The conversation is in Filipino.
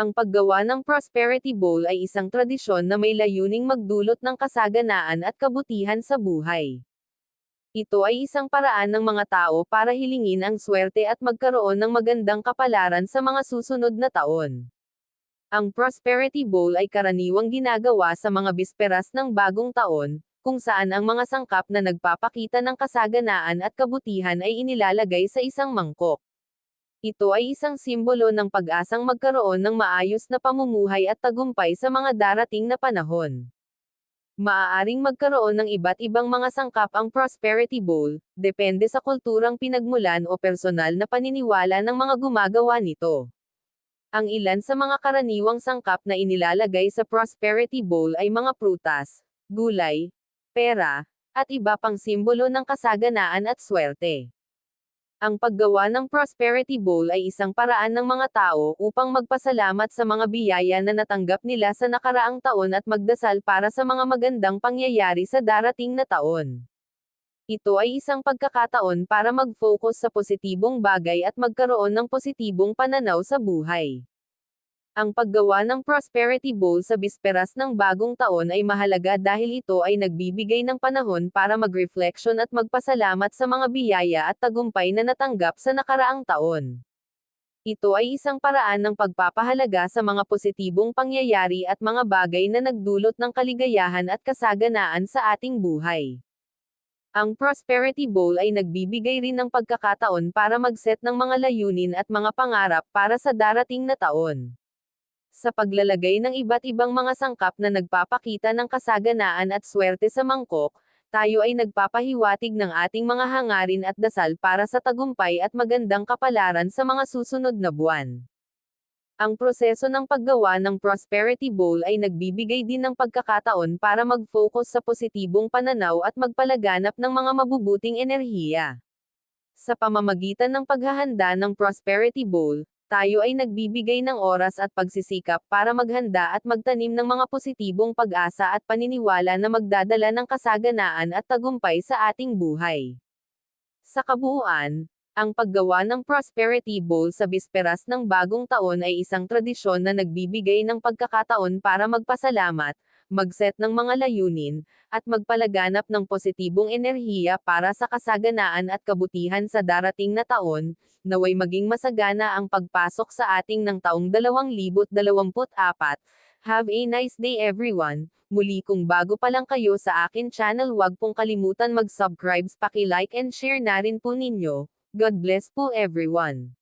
Ang paggawa ng Prosperity Bowl ay isang tradisyon na may layuning magdulot ng kasaganaan at kabutihan sa buhay. Ito ay isang paraan ng mga tao para hilingin ang swerte at magkaroon ng magandang kapalaran sa mga susunod na taon. Ang Prosperity Bowl ay karaniwang ginagawa sa mga bisperas ng bagong taon, kung saan ang mga sangkap na nagpapakita ng kasaganaan at kabutihan ay inilalagay sa isang mangkok. Ito ay isang simbolo ng pag-asang magkaroon ng maayos na pamumuhay at tagumpay sa mga darating na panahon. Maaaring magkaroon ng iba't ibang mga sangkap ang Prosperity Bowl, depende sa kulturang pinagmulan o personal na paniniwala ng mga gumagawa nito. Ang ilan sa mga karaniwang sangkap na inilalagay sa Prosperity Bowl ay mga prutas, gulay, pera, at iba pang simbolo ng kasaganaan at swerte. Ang paggawa ng Prosperity Bowl ay isang paraan ng mga tao upang magpasalamat sa mga biyaya na natanggap nila sa nakaraang taon at magdasal para sa mga magandang pangyayari sa darating na taon. Ito ay isang pagkakataon para mag-focus sa positibong bagay at magkaroon ng positibong pananaw sa buhay. Ang paggawa ng Prosperity Bowl sa bisperas ng bagong taon ay mahalaga dahil ito ay nagbibigay ng panahon para mag-reflection at magpasalamat sa mga biyaya at tagumpay na natanggap sa nakaraang taon. Ito ay isang paraan ng pagpapahalaga sa mga positibong pangyayari at mga bagay na nagdulot ng kaligayahan at kasaganaan sa ating buhay. Ang Prosperity Bowl ay nagbibigay rin ng pagkakataon para mag-set ng mga layunin at mga pangarap para sa darating na taon sa paglalagay ng iba't ibang mga sangkap na nagpapakita ng kasaganaan at swerte sa mangkok, tayo ay nagpapahiwatig ng ating mga hangarin at dasal para sa tagumpay at magandang kapalaran sa mga susunod na buwan. Ang proseso ng paggawa ng Prosperity Bowl ay nagbibigay din ng pagkakataon para mag-focus sa positibong pananaw at magpalaganap ng mga mabubuting enerhiya. Sa pamamagitan ng paghahanda ng Prosperity Bowl, tayo ay nagbibigay ng oras at pagsisikap para maghanda at magtanim ng mga positibong pag-asa at paniniwala na magdadala ng kasaganaan at tagumpay sa ating buhay. Sa kabuuan, ang paggawa ng Prosperity Bowl sa bisperas ng bagong taon ay isang tradisyon na nagbibigay ng pagkakataon para magpasalamat, mag-set ng mga layunin, at magpalaganap ng positibong enerhiya para sa kasaganaan at kabutihan sa darating na taon, naway maging masagana ang pagpasok sa ating ng taong 2024. Have a nice day everyone! Muli kung bago pa lang kayo sa akin channel wag pong kalimutan mag-subscribe, paki-like and share na rin po ninyo. God bless po everyone!